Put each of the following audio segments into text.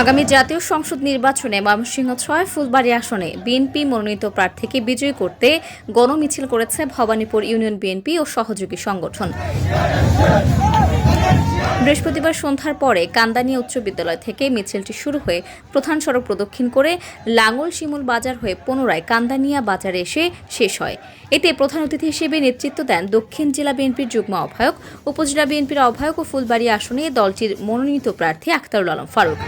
আগামী জাতীয় সংসদ নির্বাচনে ময়মনসিংহ ছয়, ফুলবাড়ি আসনে বিএনপি মনোনীত প্রার্থীকে বিজয়ী করতে গণমিছিল করেছে ভবানীপুর ইউনিয়ন বিএনপি ও সহযোগী সংগঠন। বৃহস্পতিবার সন্ধ্যার পরে কান্দানিয়া উচ্চ বিদ্যালয় থেকে মিছিলটি শুরু হয়ে প্রধান সড়ক প্রদক্ষিণ করে লাঙ্গল শিমুল বাজার হয়ে পুনরায় কান্দানিয়া বাজারে এসে শেষ হয়। এতে প্রধান অতিথি হিসেবে নেতৃত্ব দেন দক্ষিণ জেলা বিএনপির যুগ্ম আহ্বায়ক, উপজেলা বিএনপির আহ্বায়ক ও ফুলবাড়ি আসনে দলটির মনোনীত প্রার্থী আখতারুল আলম ফারুক।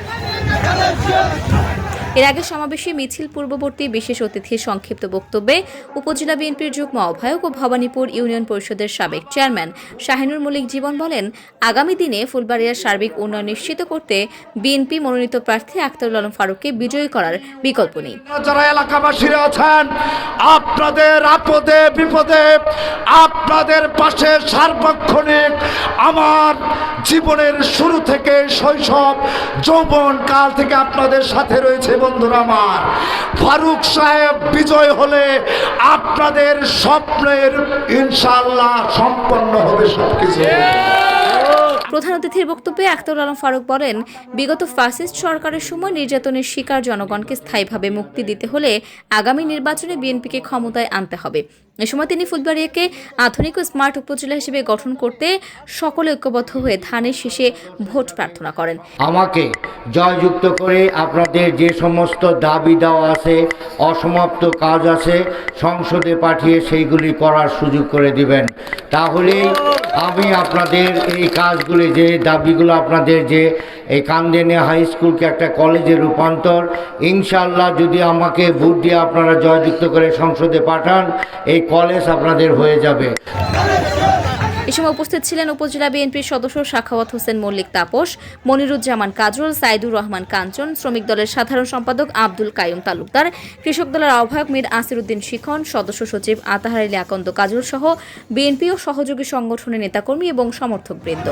এর আগে সমাবেশে মিছিল পূর্ববর্তী বিশেষ অতিথির সংক্ষিপ্ত বক্তব্যে উপজেলা বিএনপির যুগ্ম আহ্বায়ক ও ভবানীপুর ইউনিয়ন পরিষদের সাবেক চেয়ারম্যান শাহিনুর মল্লিক জীবন বলেন, আগামী দিনে ফুলবাড়িয়ার সার্বিক উন্নয়ন নিশ্চিত করতে বিএনপি মনোনীত প্রার্থী আখতারুল আলম ফারুককে বিজয়ী করার বিকল্প নেই। যারা এলাকাবাসীরা আছেন, আপনাদের আপদে বিপদে আপনাদের পাশে সার্বক্ষণিক আমার জীবনের শুরু থেকে শৈশব, যৌবন কাল থেকে আপনাদের সাথে রয়েছে বন্ধুরা আমার। ফারুক সাহেব বিজয় হলে আপনাদের স্বপ্নের ইনশাল্লাহ সম্পন্ন হবে সবকিছু। প্রধান অতিথির বক্তব্যে আখতারুল আলম ফারুক বলেন, বিগত ফাসিস্ট সরকারের সময় নির্যাতনের শিকার জনগণকে স্থায়ীভাবে মুক্তি দিতে হলে আগামী নির্বাচনে বিএনপিকে ক্ষমতায় আনতে হবে। এ সময় তিনি ফুলবাড়িয়াকে আধুনিক ও স্মার্ট উপজেলা হিসেবে গঠন করতে সকলে ঐক্যবদ্ধ হয়ে ধানের শেষে ভোট প্রার্থনা করেন। আমাকে জয়যুক্ত করে আপনাদের যে সমস্ত দাবি দেওয়া আছে, অসমাপ্ত কাজ আছে, সংসদে পাঠিয়ে সেইগুলি করার সুযোগ করে দিবেন। তাহলেই আমি আপনাদের এই কাজগুলি, যে দাবিগুলো আপনাদের যে এই কান্দেনে হাই স্কুলকে একটা কলেজে রূপান্তর। ইনশাল্লাহ যদি আমাকে ভোট দিয়ে আপনারা জয়যুক্ত করে সংসদে পাঠান, এই কলেজ আপনাদের হয়ে যাবে। এ সময় উপস্থিত ছিলেন উপজেলা বিএনপির সদস্য সাখাওয়াত হোসেন মল্লিক তাপস, মনিরুজ্জামান কাজল, সাইদুর রহমান কাঞ্চন, শ্রমিক দলের সাধারণ সম্পাদক আব্দুল কায়ুম তালুকদার, কৃষক দলের আহ্বায়ক মীর আসিরুদ্দিন শিখন, সদস্য সচিব আতাহার আলী আকন্দ কাজল সহ বিএনপি ও সহযোগী সংগঠনের নেতাকর্মী এবং সমর্থকবৃন্দ।